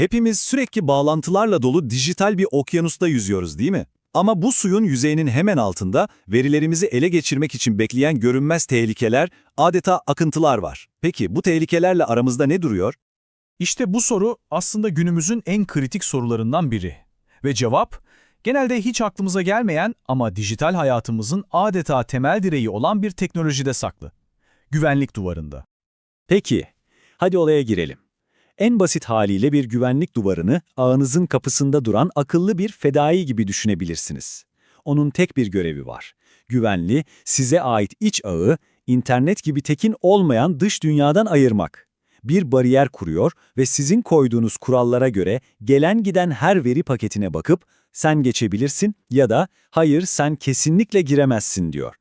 Hepimiz sürekli bağlantılarla dolu dijital bir okyanusta yüzüyoruz değil mi? Ama bu suyun yüzeyinin hemen altında verilerimizi ele geçirmek için bekleyen görünmez tehlikeler, adeta akıntılar var. Peki bu tehlikelerle aramızda ne duruyor? İşte bu soru aslında günümüzün en kritik sorularından biri. Ve cevap, genelde hiç aklımıza gelmeyen ama dijital hayatımızın adeta temel direği olan bir teknolojide saklı. Güvenlik duvarında. Peki, hadi olaya girelim. En basit haliyle bir güvenlik duvarını ağınızın kapısında duran akıllı bir fedai gibi düşünebilirsiniz. Onun tek bir görevi var. Güvenli, size ait iç ağı, internet gibi tekin olmayan dış dünyadan ayırmak. Bir bariyer kuruyor ve sizin koyduğunuz kurallara göre gelen giden her veri paketine bakıp sen geçebilirsin ya da hayır sen kesinlikle giremezsin diyor.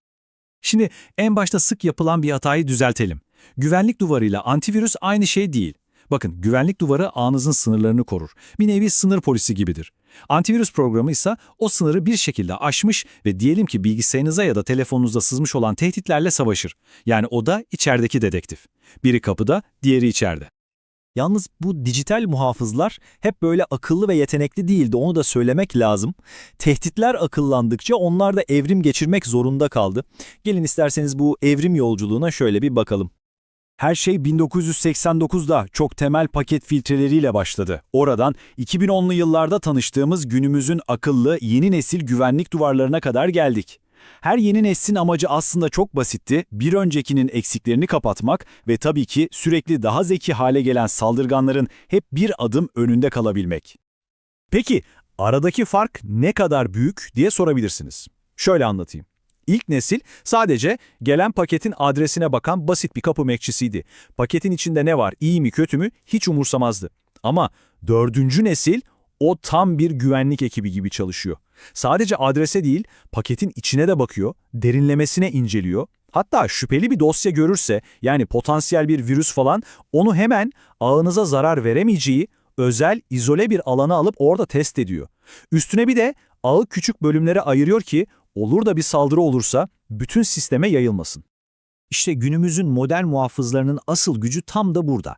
Şimdi en başta sık yapılan bir hatayı düzeltelim. Güvenlik duvarıyla antivirüs aynı şey değil. Bakın güvenlik duvarı ağınızın sınırlarını korur. Bir nevi sınır polisi gibidir. Antivirüs programı ise o sınırı bir şekilde aşmış ve diyelim ki bilgisayarınıza ya da telefonunuza sızmış olan tehditlerle savaşır. Yani o da içerideki dedektif. Biri kapıda, diğeri içeride. Yalnız bu dijital muhafızlar hep böyle akıllı ve yetenekli değildi, onu da söylemek lazım. Tehditler akıllandıkça onlar da evrim geçirmek zorunda kaldı. Gelin isterseniz bu evrim yolculuğuna şöyle bir bakalım. Her şey 1989'da çok temel paket filtreleriyle başladı. Oradan 2010'lu yıllarda tanıştığımız günümüzün akıllı yeni nesil güvenlik duvarlarına kadar geldik. Her yeni neslin amacı aslında çok basitti. Bir öncekinin eksiklerini kapatmak ve tabii ki sürekli daha zeki hale gelen saldırganların hep bir adım önünde kalabilmek. Peki aradaki fark ne kadar büyük diye sorabilirsiniz. Şöyle anlatayım. İlk nesil sadece gelen paketin adresine bakan basit bir kapı bekçisiydi. Paketin içinde ne var, iyi mi kötü mü hiç umursamazdı. Ama dördüncü nesil o tam bir güvenlik ekibi gibi çalışıyor. Sadece adrese değil, paketin içine de bakıyor, derinlemesine inceliyor. Hatta şüpheli bir dosya görürse, yani potansiyel bir virüs falan, onu hemen ağınıza zarar veremeyeceği özel, izole bir alana alıp orada test ediyor. Üstüne bir de ağı küçük bölümlere ayırıyor ki olur da bir saldırı olursa bütün sisteme yayılmasın. İşte günümüzün modern muhafızlarının asıl gücü tam da burada.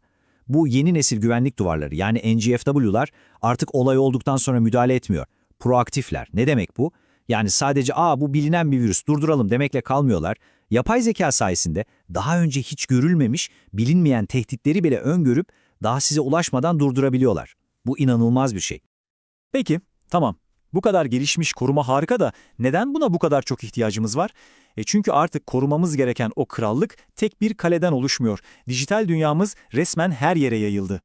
Bu yeni nesil güvenlik duvarları yani NGFW'lar artık olay olduktan sonra müdahale etmiyor. Proaktifler. Ne demek bu? Yani sadece aa bu bilinen bir virüs durduralım demekle kalmıyorlar. Yapay zeka sayesinde daha önce hiç görülmemiş, bilinmeyen tehditleri bile öngörüp daha size ulaşmadan durdurabiliyorlar. Bu inanılmaz bir şey. Peki, tamam. Bu kadar gelişmiş koruma harika da neden buna bu kadar çok ihtiyacımız var? E çünkü artık korumamız gereken o krallık tek bir kaleden oluşmuyor. Dijital dünyamız resmen her yere yayıldı.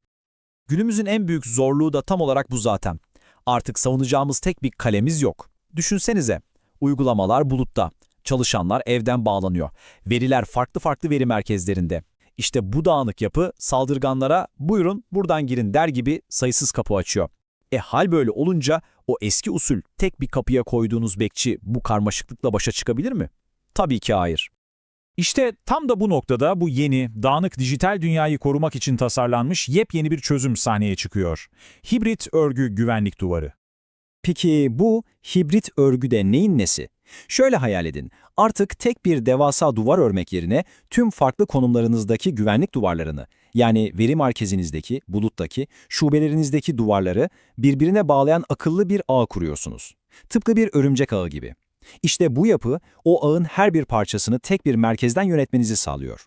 Günümüzün en büyük zorluğu da tam olarak bu zaten. Artık savunacağımız tek bir kalemiz yok. Düşünsenize, uygulamalar bulutta, çalışanlar evden bağlanıyor, veriler farklı farklı veri merkezlerinde. İşte bu dağınık yapı saldırganlara buyurun buradan girin der gibi sayısız kapı açıyor. E hal böyle olunca o eski usul tek bir kapıya koyduğunuz bekçi bu karmaşıklıkla başa çıkabilir mi? Tabii ki hayır. İşte tam da bu noktada bu yeni, dağınık dijital dünyayı korumak için tasarlanmış yepyeni bir çözüm sahneye çıkıyor. Hibrit örgü güvenlik duvarı. Peki bu hibrit örgüde neyin nesi? Şöyle hayal edin. Artık tek bir devasa duvar örmek yerine tüm farklı konumlarınızdaki güvenlik duvarlarını, yani veri merkezinizdeki, buluttaki, şubelerinizdeki duvarları birbirine bağlayan akıllı bir ağ kuruyorsunuz. Tıpkı bir örümcek ağı gibi. İşte bu yapı o ağın her bir parçasını tek bir merkezden yönetmenizi sağlıyor.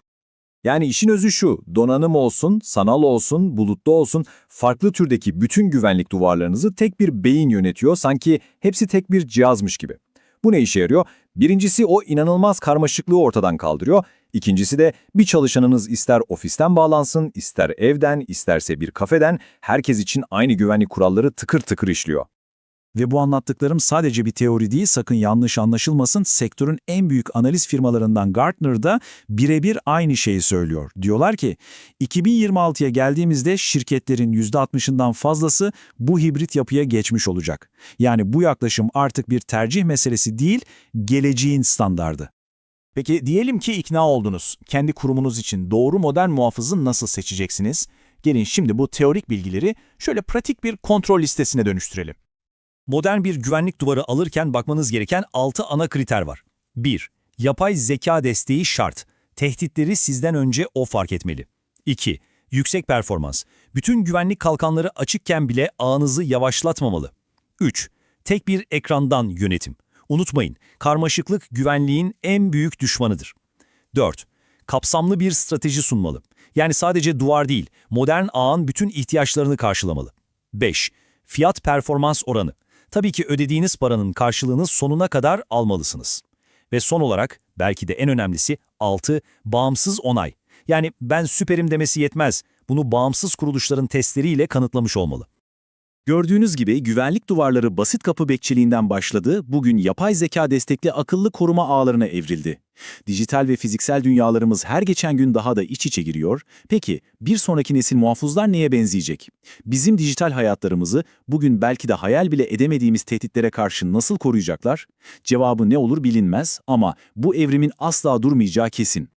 Yani işin özü şu, donanım olsun, sanal olsun, bulutlu olsun, farklı türdeki bütün güvenlik duvarlarınızı tek bir beyin yönetiyor, sanki hepsi tek bir cihazmış gibi. Bu ne işe yarıyor? Birincisi o inanılmaz karmaşıklığı ortadan kaldırıyor. İkincisi de bir çalışanınız ister ofisten bağlansın, ister evden, isterse bir kafeden, herkes için aynı güvenlik kuralları tıkır tıkır işliyor. Ve bu anlattıklarım sadece bir teori değil, sakın yanlış anlaşılmasın. Sektörün en büyük analiz firmalarından Gartner'da birebir aynı şeyi söylüyor. Diyorlar ki, 2026'ya geldiğimizde şirketlerin %60'ından fazlası bu hibrit yapıya geçmiş olacak. Yani bu yaklaşım artık bir tercih meselesi değil, geleceğin standardı. Peki diyelim ki ikna oldunuz. Kendi kurumunuz için doğru modern muhafızı nasıl seçeceksiniz? Gelin şimdi bu teorik bilgileri şöyle pratik bir kontrol listesine dönüştürelim. Modern bir güvenlik duvarı alırken bakmanız gereken 6 ana kriter var. 1. Yapay zeka desteği şart. Tehditleri sizden önce o fark etmeli. 2. Yüksek performans. Bütün güvenlik kalkanları açıkken bile ağınızı yavaşlatmamalı. 3. Tek bir ekrandan yönetim. Unutmayın, karmaşıklık güvenliğin en büyük düşmanıdır. 4. Kapsamlı bir strateji sunmalı. Yani sadece duvar değil, modern ağın bütün ihtiyaçlarını karşılamalı. 5. Fiyat performans oranı. Tabii ki ödediğiniz paranın karşılığını sonuna kadar almalısınız. Ve son olarak, belki de en önemlisi 6. Bağımsız onay. Yani ben süperim demesi yetmez. Bunu bağımsız kuruluşların testleriyle kanıtlamış olmalı. Gördüğünüz gibi güvenlik duvarları basit kapı bekçiliğinden başladı, bugün yapay zeka destekli akıllı koruma ağlarına evrildi. Dijital ve fiziksel dünyalarımız her geçen gün daha da iç içe giriyor. Peki bir sonraki nesil muhafızlar neye benzeyecek? Bizim dijital hayatlarımızı bugün belki de hayal bile edemediğimiz tehditlere karşı nasıl koruyacaklar? Cevabı ne olur bilinmez ama bu evrimin asla durmayacağı kesin.